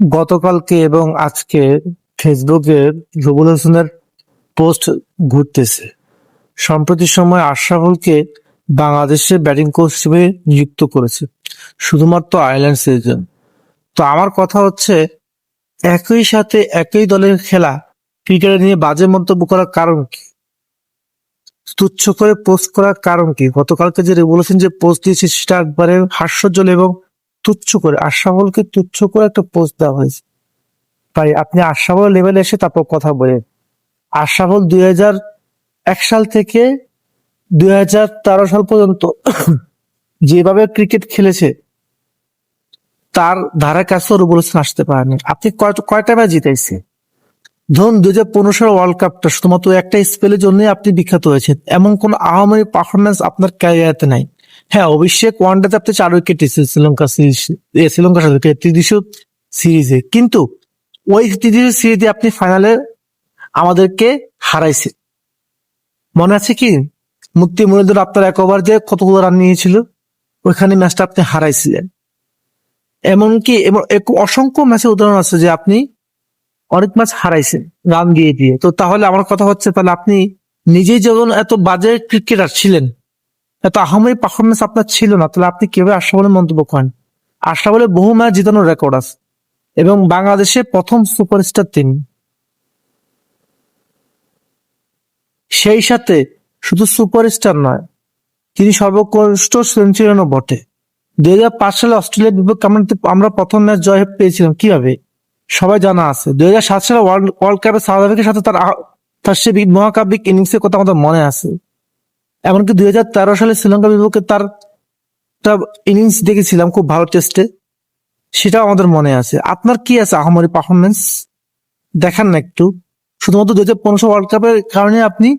গতকালকে এবং আজকে ফেসবুকে রবুল হোসেনের পোস্ট ঘুরতেছে। সম্প্রতি সময় আশরাফুলকে বাংলাদেশের ব্যাটিং কোচ হিসেবে নিযুক্ত করেছে, শুধুমাত্র আয়ারল্যান্ড সিরিজের তো আমার কথা হচ্ছে, একই সাথে একই দলের খেলা ক্রিকেট নিয়ে বাজে মন্তব্য করার কারণ কি? তুচ্ছ করে পোস্ট করার কারণ কি? গতকালকে যে রেভলিউশন যে পোস্ট দিয়েছে, সেটা একবারে হাস্যজ্জ্বল এবং তুচ্ছ করে আশরাফুলকে তুচ্ছ করে একটা পোস্ট দেওয়া হয়েছে। তাই আপনি আশরাফুল লেভেলে এসে তারপর কথা বলেন। আশরাফুল দুই হাজার এক সাল থেকে দুই হাজার তেরো সাল পর্যন্ত যেভাবে ক্রিকেট খেলেছে, তার ধারা কাছেও রুবুল হোসেন আসতে পারেনি। আপনি কয়টা ম্যাচ জিতাইছে? ধরুন দুই হাজার পনেরো সালের ওয়ার্ল্ড কাপটা শুধুমাত্র একটা স্পেলের জন্যই আপনি বিখ্যাত হয়েছেন। এমন কোন আহামরি পারফরমেন্স আপনার ক্যারিয়ারে নাই। হ্যাঁ অভিষেক ওয়ানডেতে আপনি চার উইকেট শ্রীলঙ্কা সিরিজ শ্রীলঙ্কার সাথে ত্রিদেশীয় সিরিজে কিন্তু ওই ত্রিদেশীয় সিরিজে আপনি ফাইনালে আমাদেরকে হারাইছে মনে আছে কি? মুক্তি মনিদুর আপনার এক ওভার দিয়ে কতগুলো রান নিয়েছিল, ওইখানে ম্যাচটা আপনি হারাইছিলেন। এমনকি অসংখ্য ম্যাচের উদাহরণ আছে যে আপনি অনেক ম্যাচ হারাইছেন রান দিয়ে দিয়ে। তো তাহলে আমার কথা হচ্ছে, তাহলে আপনি নিজেই যখন এত বাজে ক্রিকেটার ছিলেন এত আহামরি পারফরমেন্স আপনার ছিল না, তাহলে আপনি কীভাবে আশা বলে মন্তব্য করেন? আশা বলে বহু ম্যাচ জিতানোর রেকর্ড আছে। এবং বাংলাদেশের প্রথম সুপারস্টার তিনি। সেই সাথে শুধু সুপারস্টার নয়, তিনি সর্বোৎকৃষ্ট সেঞ্চুরিয়ানও বটে। দুই হাজার পাঁচ সালে অস্ট্রেলিয়ার বিপক্ষে আমরা প্রথম ম্যাচ জয় পেয়েছিলাম কীভাবে? সবাই জানা আছে। দুই হাজার সাত সালে ওয়ার্ল্ড ওয়ার্ল্ড কাপে সাউথ আফ্রিকার সাথে তার তার সে মহাকাব্যিক ইনিংসের কথা আমাদের মনে আছে। এমনকি দুই হাজার তেরো সালে শ্রীলঙ্কার বিপক্ষে তার ইনিংস দেখেছিলাম খুব ভালো টেস্টে সেটাও আমাদের মনে আছে। আপনার কি আছে আহমরি পারফরমেন্স দেখান না একটু। শুধুমাত্র দুই হাজার পনেরো ওয়ার্ল্ড কাপের কারণে আপনি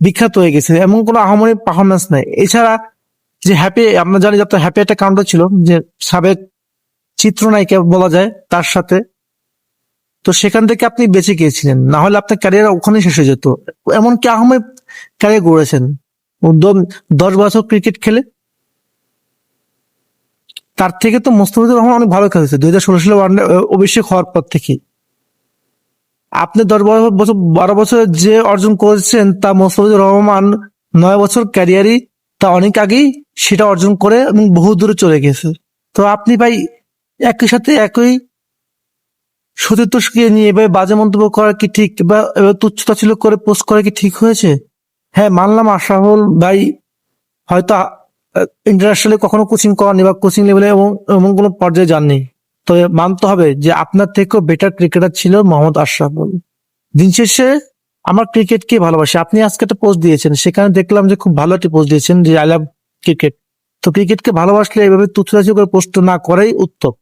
বিখ্যাত হয়ে গেছেন। এমন কোনো আহমরি পারফরমেন্স নাই। এছাড়া যে হ্যাপি আমরা জানি যে আপনার হ্যাপি একটা কাউন্টার ছিল, যে সাবেক চিত্রনায়িকা বলা যায় তার সাথে। তো সেখান থেকে আপনি বেঁচে গিয়েছিলেন। না হলে আপনার ক্যারিয়ার ওখানে শেষ হয়ে যেত। এমনকি আহমেদ ক্যারিয়ার গড়েছেন। দ- দশ বছর ক্রিকেট খেলে। তার থেকে তো মোস্তাফিজুর রহমান অনেক ভালো খেলেছে, দুই হাজার ষোলো সালে ওয়ানডে অভিষেক হওয়ার পর থেকে আপনি দশ বারো বছর বারো বছর যে অর্জন করেছেন, তা মোস্তাফিজুর রহমান নয় বছর ক্যারিয়ারই তা অনেক আগেই সেটা অর্জন করে এবং বহু দূরে চলে গেছে। তো আপনি ভাই একই সাথে একই সতীর্থকে নিয়ে এভাবে বাজে মন্তব্য করা কি ঠিক বা তুচ্ছতা ছিল করে পোস্ট করা কি ঠিক হয়েছে? হ্যাঁ মানলাম আশরাফুল ভাই হয়তো ইন্টারন্যাশনালি কখনো কোচিং করানি বা কোচিং লেভেলে এমন এমন কোনো পর্যায়ে যাননি। তবে মানতে হবে যে আপনার থেকেও বেটার ক্রিকেটার ছিল মোহাম্মদ আশরাফুল। দিন শেষে আমার ক্রিকেটকে ভালোবাসি। আপনি আজকে একটা পোস্ট দিয়েছেন, সেখানে দেখলাম যে খুব ভালো একটি পোস্ট দিয়েছেন যে আই লাভ ক্রিকেট তো ক্রিকেটকে ভালোবাসলে এভাবে তুচ্ছতাচি করে পোস্ট না করাই উত্তম।